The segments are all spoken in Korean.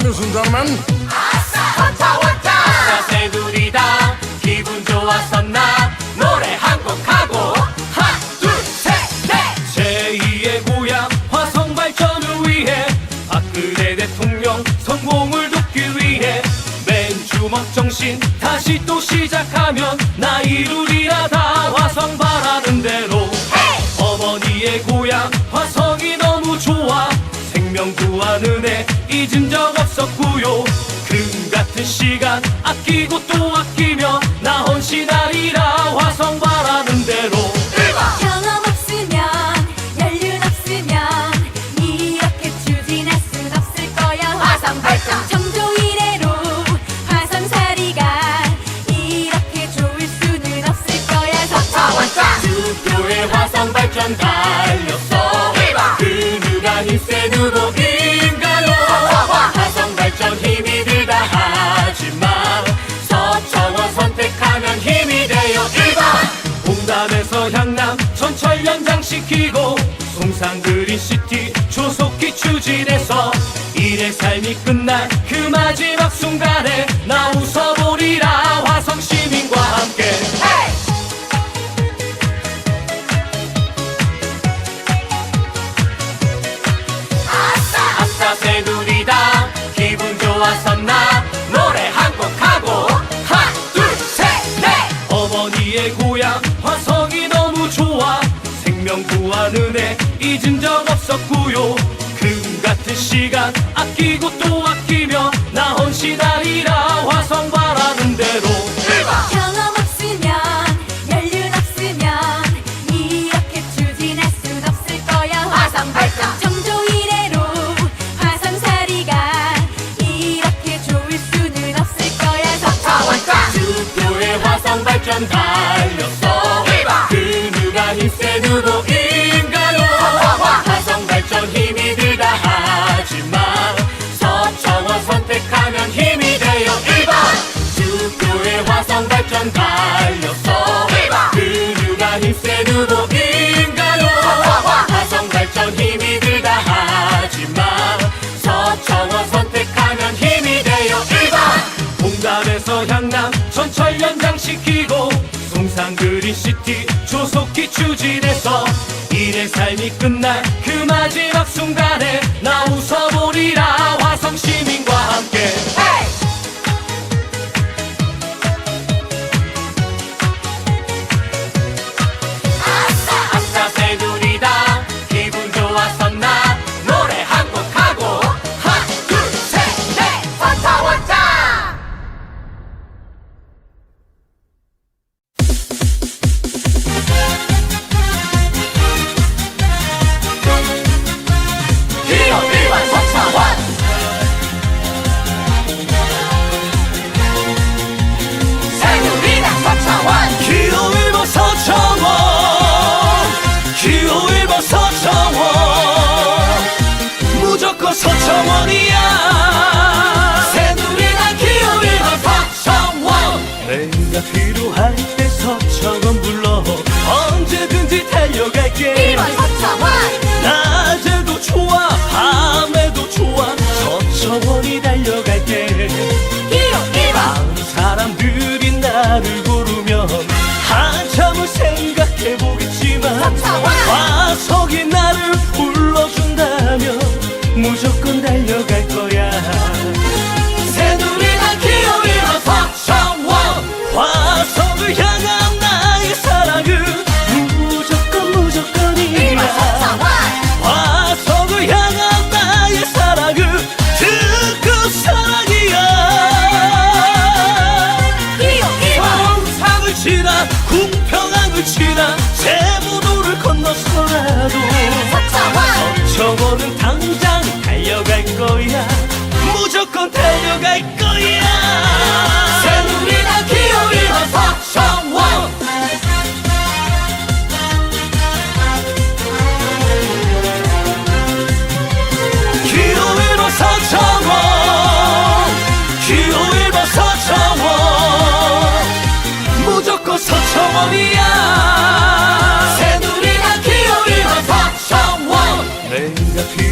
Ladies and gentlemen, 자세 둘이다. 기분 좋았었나? 노래 한 곡 하고. 하나 둘셋넷. 제2의 고향 화성 발전을 위해 박근혜 대통령 성공을 돕기 위해 맨주먹 정신 다시 또 시작하면 나 이루리라 다 화성 바라는 대로. 어머니의 고향 화성이 너무 좋아. 생명 구하는 애 잊은 적 없었고요. 금 같은 시간 아끼고 또 아끼며 나 헌신하리라 화성 바라는 대로. 경험 없으면 연륜 없으면 이렇게 추진할 순 없을 거야. 화성 발전. 정조 이래로 화성살이가 이렇게 좋을 수는 없을 거야. 투표에 화성 발전 달렸어 삶이 끝날 그 마지막 순간에 나 웃어보리라. 화성 시민과 함께. 아싸! 새누리다 기분 좋았었나? 노래 한 곡 하고. 하나 둘셋넷. 어머니의 고향 화성이 너무 좋아. 생명 구하는 애 잊은 적 없었고요. 금 같은 시간 아끼고 또 아끼며 나 헌신하리라 화성 바라는 대로. 경험 없으면 연륜 없으면 이렇게 추진할 순 없을 거야. 화성 발전! 정조 이래로 화성살이가 이렇게 좋을 수는 없을 거야. 서차원자 투표에 화성 발전 달 발전 달렸어. 그 누가 힘센 후보인가요 화성 발전 힘이 들다 하지만 서청원 선택하면 힘이 돼요. 1번 공단에서 향남 전철 연장시키고 송산 그린시티 조속히 추진해서 일의 삶이 끝날 그 마지막 순간에 기 서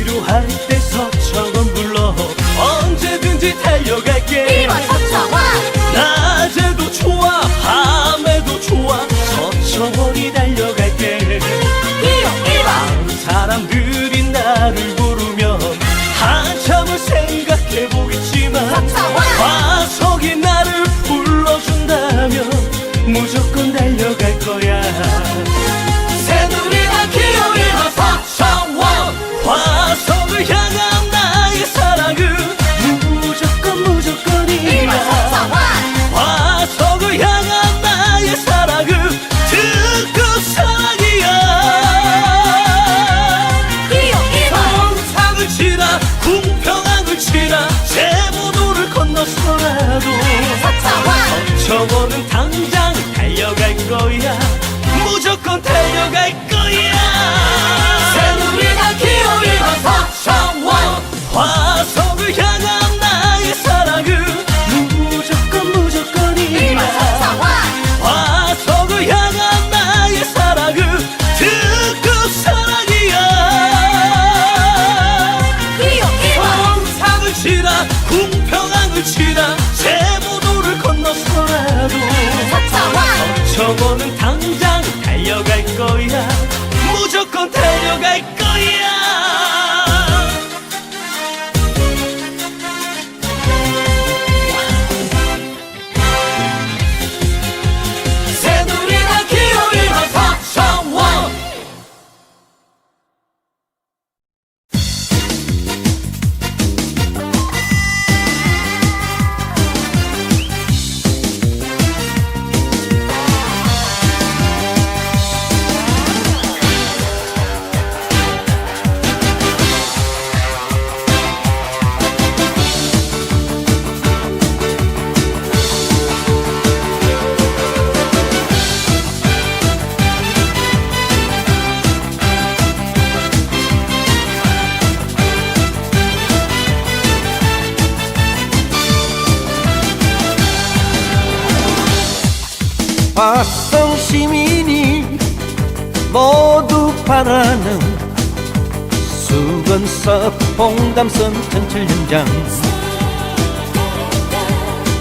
수건서 봉담선 현장.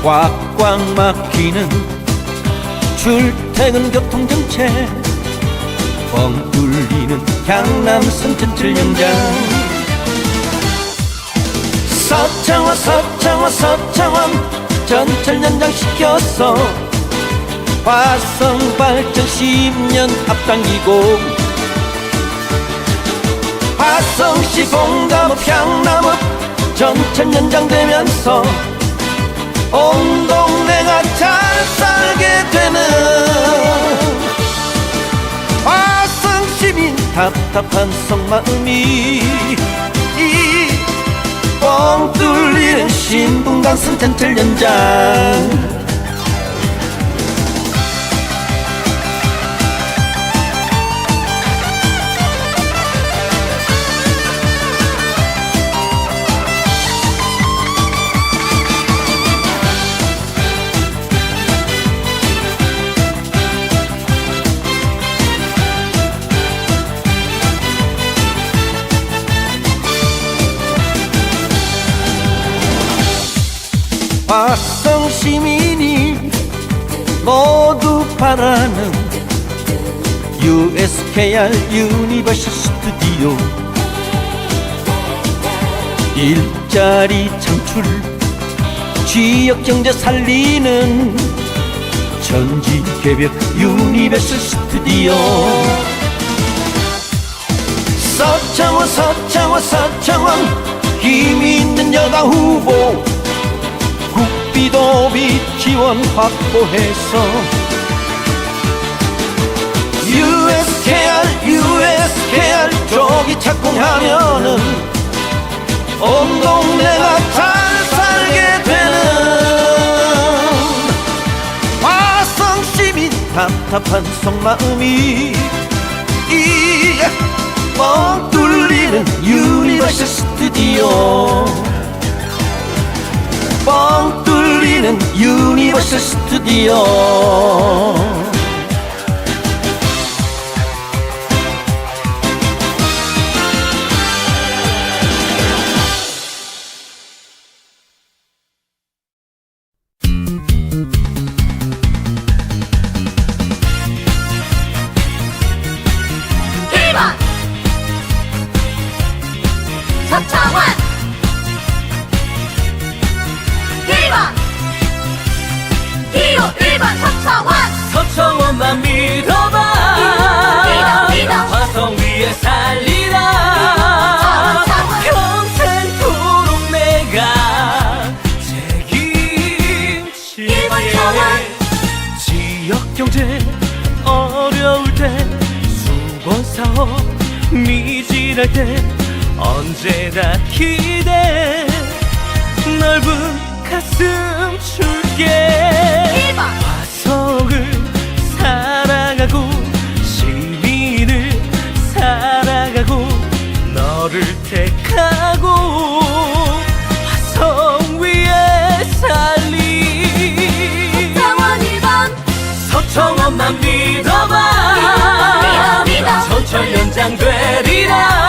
꽉꽉 막히는 출퇴근 교통 정체. 뻥 뚫리는 향남선 전철 현장. 서창원 서창원 서창원 전철 연장 시켰어 화성 발전 10년 앞당기고 화성시 봉담읍 향남읍 전천 연장되면서 온 동네가 잘 살게 되는 화성 시민 답답한 속마음이 이뻥 뚫리는 신분당선 전철 연장 바라는 USKR 유니버셜 스튜디오 일자리 창출 지역 경제 살리는 전지 개벽 유니버셜 스튜디오 서청원 서청원 서청원 힘 있는 여당 후보. 국비도비 지원 확보해서 USKR 저기 착공하면은 온 동네가 잘 살게 되는 화성 시민 답답한 속마음이 이뻥 뚫리는 유니버셜 스튜디오. 뻥 뚫리는 유니버셜 스튜디오 장되리라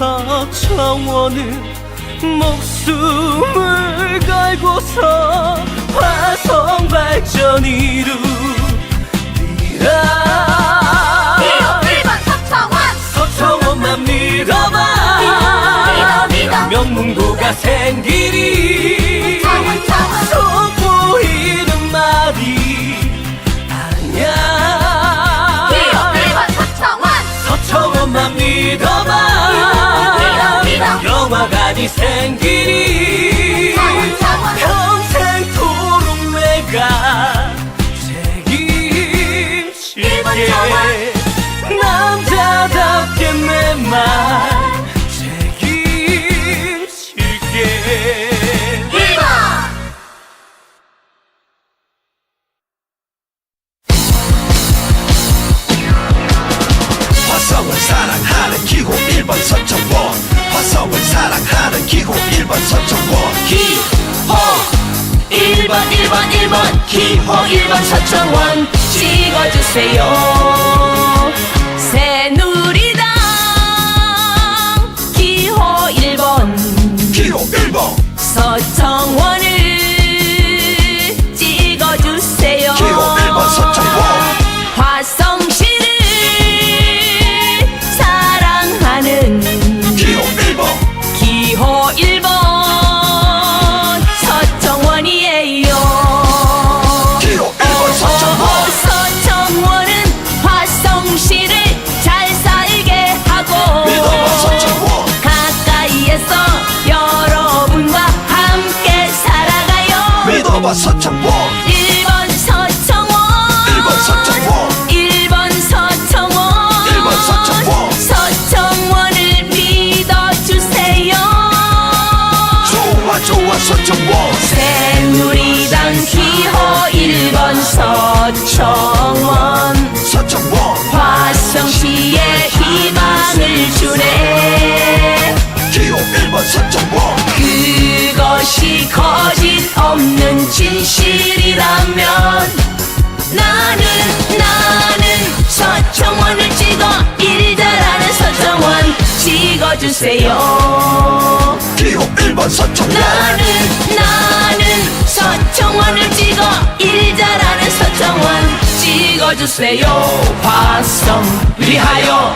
사차원은 목숨을 걸고서 화성 발전 이루 리아 1번 서청원. 서청원만 믿어봐. 믿어 믿어. 명문고가 생기리. 이 생길이 평생토록 내가 책임질게. 남자답게 내말. 시작하는 기호 1번 서청원 기호. 1번 1번 1번 기호. 1번 서청원 찍어주세요. 가면 나는 나는 서청원을 찍어 일잘하는 서청원 찍어주세요. 기호 1번 서청원. 나는 나는 서청원을 찍어 일잘하는 서청원 찍어주세요. 화성. 위하여.